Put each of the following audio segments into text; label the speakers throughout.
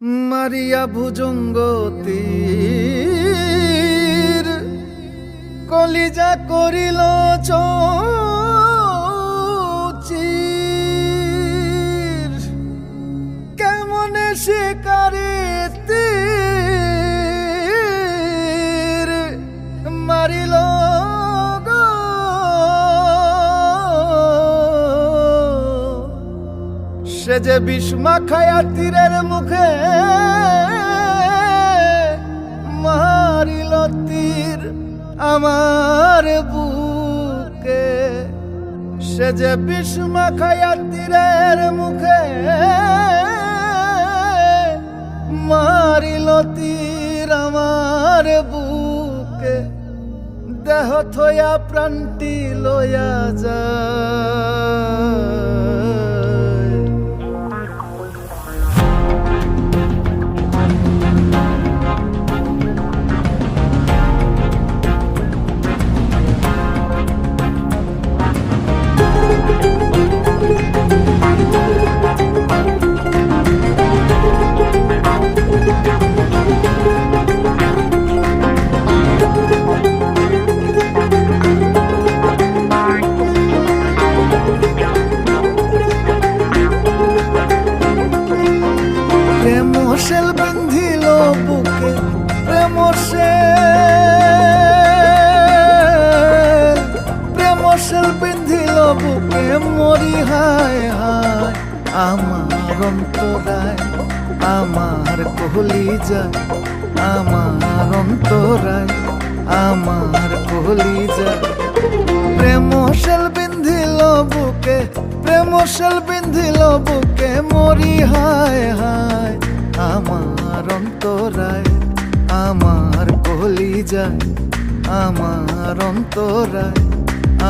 Speaker 1: মারিয়া ভুজঙ্গ তীর কলিজা করিল চৌচির সে যে বিষ্মা খায়া তীরের মুখে মারিল তীর আমার বুকে। সে যে বিষ্মা খায়া তীরের মুখে মারিল তীর আমার বুকে। দেহ থয়া প্রাণটি লয়া যায়। সেল বিন্ধিল বুকে, প্রেম প্রেম সেল বিন্ধিল বুকে, মরি হায় হায়। আমার অন্তরায়, আমার কোহলি যায় আমার অন্তরায়, আমার কোহলি যায় প্রেম সেল বিন্ধিল বুকে, প্রেম সেল বিন্ধিল বুকে, মরি হায় হায়। আমার অন্তরায় আমার কলি যায় আমার অন্তরায়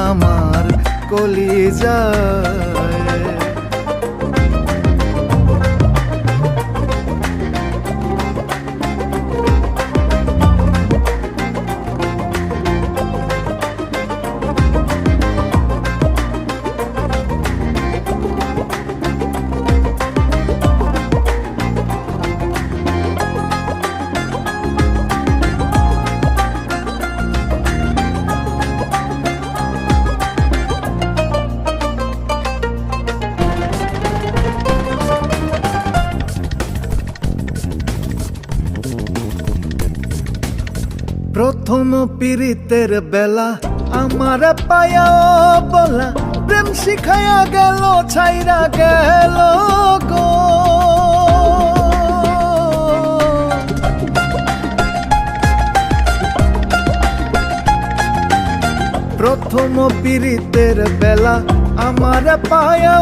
Speaker 1: আমার কলি যায় প্রথম পীড়িতের বেলা আমার পায়া বলা প্রেম শিখায়া গেল, ছাইরা গেল গো। প্রথম পীড়িতের বেলা আমার পায়া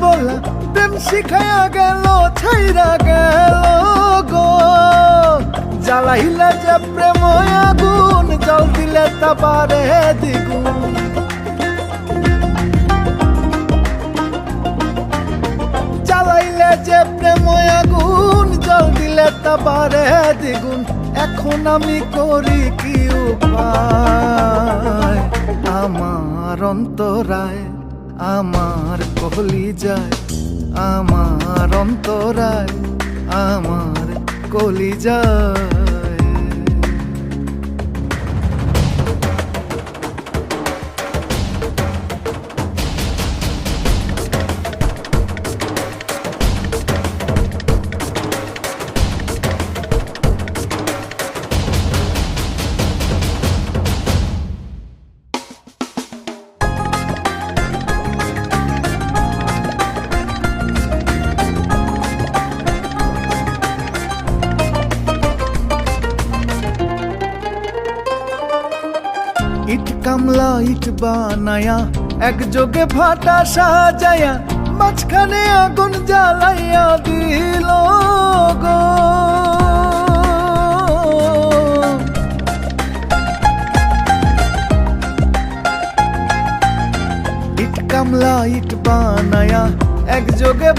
Speaker 1: বলা প্রেম শিখায়া গেল, ছাইরা গেল গো। জ্বালাইলে যে প্রেম দিলে তা পারে দ্বিগুণ জ্বালাইলে যে প্রেম আগুন, জল দিলে তা পারে দ্বিগুণ। এখন আমি করি কি উপায়? আমার অন্তরায়, আমার কহলি যায় আমার অন্তরায়, আমার কলি যায় কামলা ইট বানায়া এক যোগে ভাটা সাজায়া, মাঝখানে আগুন জ্বালাইয়া দিল গো। ইট কামলা ইট বানায়া এক যোগে